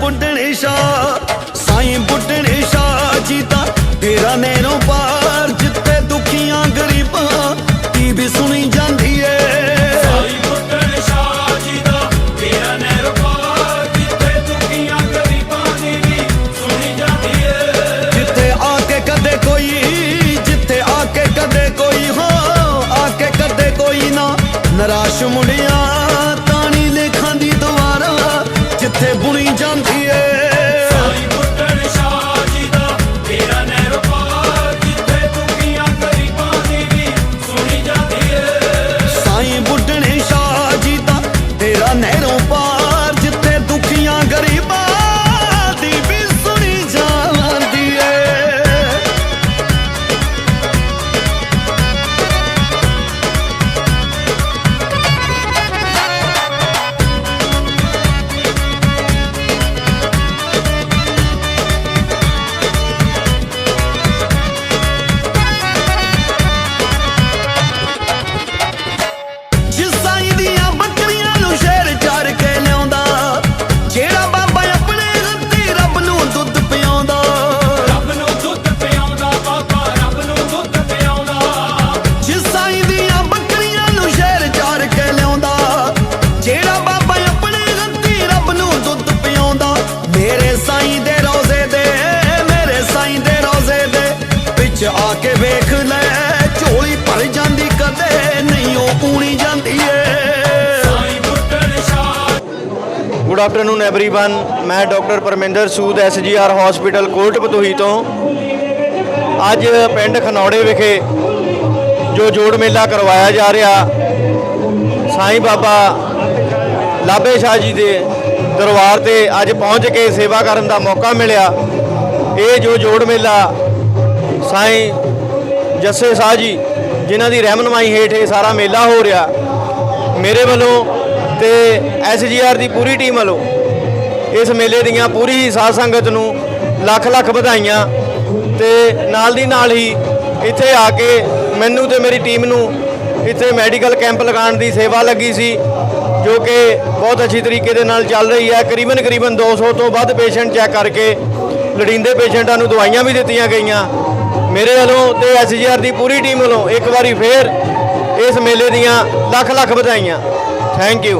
ਬੁੱਢਣੇ ਸ਼ਾ, ਸਾਈਂ ਬੁੱਢਣੇ ਸ਼ਾ ਜੀਤਾ। ਤੇਰਾ ਨੈਣੋਂ ਪਾਰ ਜਿੱਤੇ ਦੁਖੀਆਂ ਗਰੀਬਾਂ, ਕੀ ਵੀ ਸੁਣੀ ਜਾਂਦੀ ਏ। ਸਾਈਂ ਆ ਕੇ ਕਦੇ ਕੋਈ ਜਿੱਤੇ ਆ ਕੇ ਕਦੇ ਕੋਈ ਆ ਕੇ ਕਦੇ ਕੋਈ ਨਾ। ਨਰਾਸ਼ ਮੁੰਡਿਆਂ ਗੁੱਡ ਆਫਟਰਨੂਨ एवरीवन ਮੈਂ doctor Parminder Sood S G R hospital Kot Patohi ਤੋਂ ਅੱਜ ਪਿੰਡ ਖਨੌੜੇ ਵਿਖੇ ਜੋ ਜੋੜ ਮੇਲਾ ਕਰਵਾਇਆ ਜਾ ਰਿਹਾ ਸਾਈਂ ਬਾਬਾ ਲਾਬੇ ਸ਼ਾਹ ਜੀ ਦੇ ਦਰਬਾਰ ਤੇ ਅੱਜ ਪਹੁੰਚ ਕੇ ਸੇਵਾ ਕਰਨ ਦਾ ਮੌਕਾ ਮਿਲਿਆ ਇਹ ਜੋ ਜੋੜ ਮੇਲਾ ਸਾਈਂ ਜੱਸੇ ਸ਼ਾਹ ਜੀ ਜਿਨ੍ਹਾਂ ਦੀ ਰਹਿਨਮਾਈ ਹੇਠ ਇਹ ਸਾਰਾ ਮੇਲਾ ਹੋ ਰਿਹਾ ਮੇਰੇ ਵੱਲੋਂ ਤੇ ਐਸਜੀਆਰ ਦੀ ਪੂਰੀ ਟੀਮ ਵੱਲੋਂ ਇਸ ਮੇਲੇ ਦੀਆਂ ਪੂਰੀ ਹੀ ਸਾਧ ਸੰਗਤ ਨੂੰ ਲੱਖ ਲੱਖ ਵਧਾਈਆਂ ਤੇ ਨਾਲ ਦੀ ਨਾਲ ਹੀ ਇੱਥੇ ਆ ਕੇ ਮੈਨੂੰ ਤੇ ਮੇਰੀ ਟੀਮ ਨੂੰ ਇੱਥੇ ਮੈਡੀਕਲ ਕੈਂਪ ਲਗਾਉਣ ਦੀ ਸੇਵਾ ਲੱਗੀ ਸੀ, ਜੋ ਕਿ ਬਹੁਤ ਅੱਛੀ ਤਰੀਕੇ ਦੇ ਨਾਲ ਚੱਲ ਰਹੀ ਹੈ। ਕਰੀਬਨ ਕਰੀਬਨ 200 ਤੋਂ ਵੱਧ ਪੇਸ਼ੈਂਟ ਚੈੱਕ ਕਰਕੇ ਲੜੀਂਦੇ ਪੇਸ਼ੈਂਟਾਂ ਨੂੰ ਦਵਾਈਆਂ ਵੀ ਦਿੱਤੀਆਂ ਗਈਆਂ। ਮੇਰੇ ਵੱਲੋਂ ਤੇ ਐਸਜੀਆਰ ਦੀ ਪੂਰੀ ਟੀਮ ਵੱਲੋਂ ਇੱਕ ਵਾਰੀ ਫੇਰ ਇਸ ਮੇਲੇ ਦੀਆਂ ਲੱਖ ਲੱਖ ਵਧਾਈਆਂ। Thank you